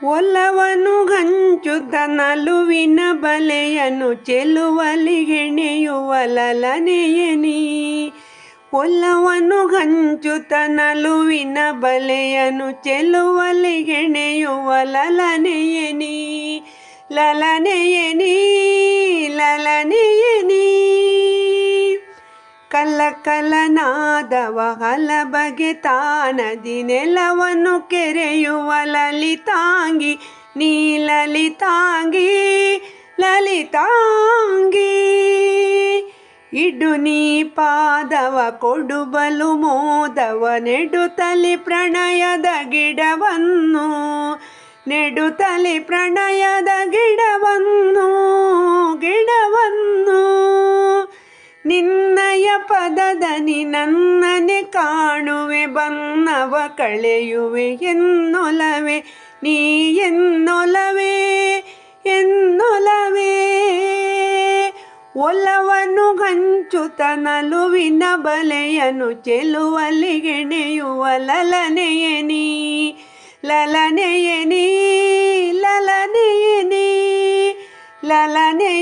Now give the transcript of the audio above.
ಒಲವನು ಹಂಚುತ್ತ ನಲುವಿನ ಬಲೆಯನು ಚೆಲುವಲಿಗೆಣೆಯುವ ಲಲನೆಯನಿ ಒಲವನು ಗಂಚು ನಲುವಿನ ಬಲೆಯನು ಚೆಲುವಲಿಗೆಣೆಯುವ ಲಲನೆಯನಿ ಲಲನೆಯನಿ ಕಲ್ಲ ಕಲನಾದವ ಹಲ ಬಗೆ ತಾನದಿ ನೆಲವನ್ನು ಕೆರೆಯುವ ಲಲಿತಾಂಗಿ ನೀ ಲಲಿತಾಂಗಿ ಲಲಿತಾಂಗಿ ಇಡು ನೀ ಪಾದವ ಕೊಡುಬಲು ಮೋದವ ನೆಡುತ್ತಲಿ ಪ್ರಣಯದ ಗಿಡವನ್ನು ನೆಡುತ್ತಲಿ ಪ್ರಣಯದ ನಿನ್ನಯ ಪದದನಿ ನನ್ನನೆ ಕಾಣುವೆ ಬನ್ನವ ಕಳೆಯುವೆ, ಎನ್ನೊಲವೆ, ನೀ ಎನ್ನೊಲವೆ ಎನ್ನೊಲವೆ. ಒಲವನ್ನು ಹಂಚುತ ನಲುವಿನ ಬಲೆಯನು ಚೆಲುವಲಿಗೆಣೆಯುವ ಲಲನೆಯನಿ ಲಲನೆಯನಿ ಲಲನೆಯನಿ ಲಲನೆ